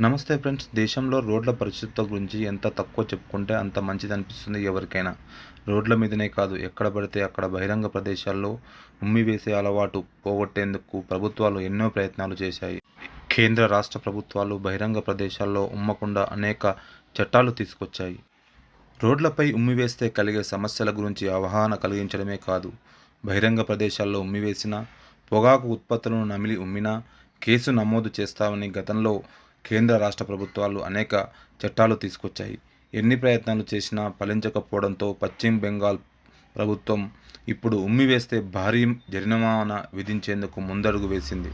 నమస్తే ఫ్రెండ్స్ దేశంలో రోడ్ల పరిస్థితుల గురించి ఎంత తక్కువ చెప్పుకుంటే అంత మంచిది అనిపిస్తుంది ఎవరికైనా. రోడ్ల మీదనే కాదు ఎక్కడ పడితే అక్కడ బహిరంగ ప్రదేశాల్లో ఉమ్మి వేసే అలవాటు పోగొట్టేందుకు ప్రభుత్వాలు ఎన్నో ప్రయత్నాలు చేశాయి. కేంద్ర రాష్ట్ర ప్రభుత్వాలు బహిరంగ ప్రదేశాల్లో ఉమ్మకుండా అనేక చట్టాలు తీసుకొచ్చాయి. రోడ్లపై ఉమ్మి వేస్తే కలిగే సమస్యల గురించి అవగాహన కలిగించడమే కాదు బహిరంగ ప్రదేశాల్లో ఉమ్మి వేసినా పొగాకు ఉత్పత్తులను నమిలి ఉమ్మినా కేసు నమోదు చేస్తామని గతంలో కేంద్ర రాష్ట్ర ప్రభుత్వాలు అనేక చట్టాలు తీసుకొచ్చాయి. ఎన్ని ప్రయత్నాలు చేసినా ఫలించకపోవడంతో పశ్చిమ బెంగాల్ ప్రభుత్వం ఇప్పుడు ఉమ్మి వేస్తే భారీ జరిమానా విధించేందుకు ముందడుగు వేసింది.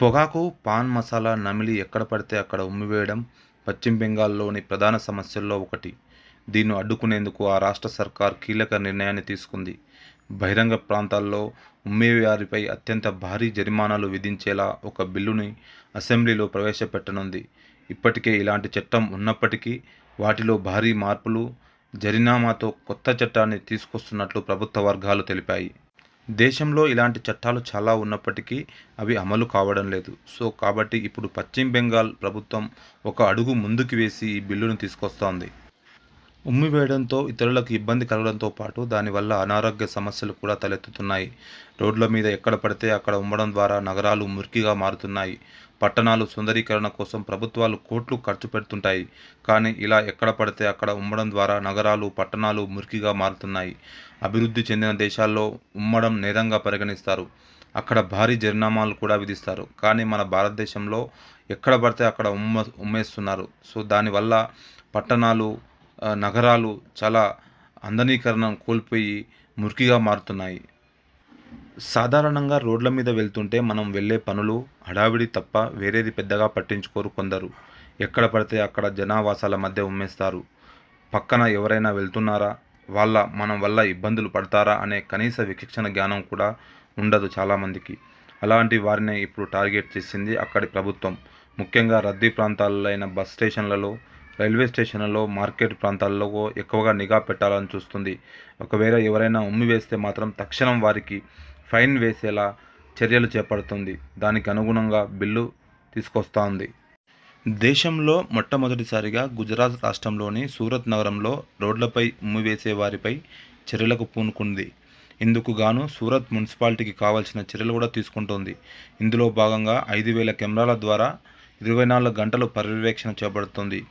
పొగాకు పాన్ మసాలా నమిలి ఎక్కడ పడితే అక్కడ ఉమ్మివేయడం పశ్చిమ బెంగాల్లోని ప్రధాన సమస్యల్లో ఒకటి. దీన్ని అడ్డుకునేందుకు ఆ రాష్ట్ర సర్కార్ కీలక నిర్ణయాన్ని తీసుకుంది. బహిరంగ ప్రాంతాల్లో ఉమ్మేవారిపై అత్యంత భారీ జరిమానాలు విధించేలా ఒక బిల్లుని అసెంబ్లీలో ప్రవేశపెట్టనుంది. ఇప్పటికే ఇలాంటి చట్టం ఉన్నప్పటికీ వాటిలో భారీ మార్పులు జరినామాతో కొత్త చట్టాన్ని తీసుకొస్తున్నట్లు ప్రభుత్వ వర్గాలు తెలిపాయి. దేశంలో ఇలాంటి చట్టాలు చాలా ఉన్నప్పటికీ అవి అమలు కావడం లేదు. సో కాబట్టి ఇప్పుడు పశ్చిమ బెంగాల్ ప్రభుత్వం ఒక అడుగు ముందుకు వేసి ఈ బిల్లును తీసుకొస్తోంది. ఉమ్మి వేయడంతో ఇతరులకు ఇబ్బంది కలగడంతో పాటు దానివల్ల అనారోగ్య సమస్యలు కూడా తలెత్తుతున్నాయి. రోడ్ల మీద ఎక్కడ పడితే అక్కడ ఉమ్మడం ద్వారా నగరాలు మురికిగా మారుతున్నాయి. పట్టణాలు సుందరీకరణ కోసం ప్రభుత్వాలు కోట్లు ఖర్చు పెడుతుంటాయి. కానీ ఇలా ఎక్కడ పడితే అక్కడ ఉమ్మడం ద్వారా నగరాలు పట్టణాలు మురికిగా మారుతున్నాయి. అభివృద్ధి చెందిన దేశాల్లో ఉమ్మడం నేరంగా పరిగణిస్తారు. అక్కడ భారీ జరినామాలు కూడా విధిస్తారు. కానీ మన భారతదేశంలో ఎక్కడ పడితే అక్కడ ఉమ్మ ఉమ్మేస్తున్నారు. సో దానివల్ల పట్టణాలు నగరాలు చాలా అందనీకరణ కోల్పోయి మురికిగా మారుతున్నాయి. సాధారణంగా రోడ్ల మీద వెళ్తుంటే మనం వెళ్ళే పనులు హడావిడి తప్ప వేరేది పెద్దగా పట్టించుకోరు కొందరు. ఎక్కడ పడితే అక్కడ జనావాసాల మధ్య ఉమ్మేస్తారు. పక్కన ఎవరైనా వెళ్తున్నారా? వాళ్ళ మనం వల్ల ఇబ్బందులు పడతారా అనే కనీస విచక్షణ జ్ఞానం కూడా ఉండదు చాలామందికి. అలాంటి వారిని ఇప్పుడు టార్గెట్ చేసింది అక్కడి ప్రభుత్వం. ముఖ్యంగా రద్దీ ప్రాంతాలలో అయిన బస్ స్టేషన్లలో రైల్వే స్టేషన్లలో మార్కెట్ ప్రాంతాల్లో ఎక్కువగా నిఘా పెట్టాలని చూస్తుంది. ఒకవేళ ఎవరైనా ఉమ్మి వేస్తే మాత్రం తక్షణం వారికి ఫైన్ వేసేలా చర్యలు చేపడుతుంది. దానికి అనుగుణంగా బిల్లు తీసుకొస్తోంది. దేశంలో మొట్టమొదటిసారిగా గుజరాత్ రాష్ట్రంలోని సూరత్ నగరంలో రోడ్లపై ఉమ్మి వేసే వారిపై చర్యలకు పూనుకుంది. ఇందుకు గాను సూరత్ మున్సిపాలిటీకి కావాల్సిన చర్యలు కూడా తీసుకుంటోంది. ఇందులో భాగంగా ఐదు వేల కెమెరాల ద్వారా ఇరవై నాలుగు గంటలు పర్యవేక్షణ చేపడుతుంది.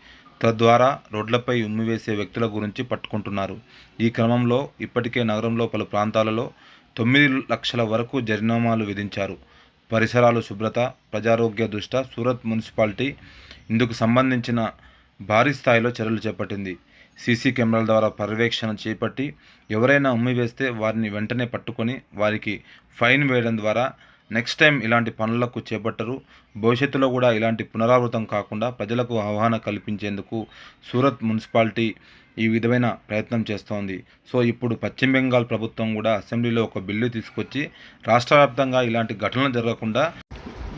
తద్వారా రోడ్లపై ఉమ్మివేసే వ్యక్తుల గురించి పట్టుకుంటున్నారు. ఈ క్రమంలో ఇప్పటికే నగరంలో పలు ప్రాంతాలలో తొమ్మిది లక్షల వరకు జరిమానాలు విధించారు. పరిసరాలు శుభ్రత ప్రజారోగ్య దృష్ట్యా సూరత్ మున్సిపాలిటీ ఇందుకు సంబంధించిన భారీ స్థాయిలో చర్యలు చేపట్టింది. సీసీ కెమెరాల ద్వారా పర్యవేక్షణ చేపట్టి ఎవరైనా ఉమ్మి వేస్తే వారిని వెంటనే పట్టుకొని వారికి ఫైన్ వేయడం ద్వారా నెక్స్ట్ టైం ఇలాంటి పనులకు చేపట్టరు. భవిష్యత్తులో కూడా ఇలాంటి పునరావృతం కాకుండా ప్రజలకు అవగాహన కల్పించేందుకు సూరత్ మున్సిపాలిటీ ఈ విధమైన ప్రయత్నం చేస్తోంది. సో ఇప్పుడు పశ్చిమ బెంగాల్ ప్రభుత్వం కూడా అసెంబ్లీలో ఒక బిల్లు తీసుకొచ్చి రాష్ట్ర వ్యాప్తంగా ఇలాంటి ఘటనలు జరగకుండా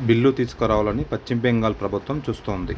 బిల్లు తీసుకురావాలని పశ్చిమ బెంగాల్ ప్రభుత్వం చూస్తోంది.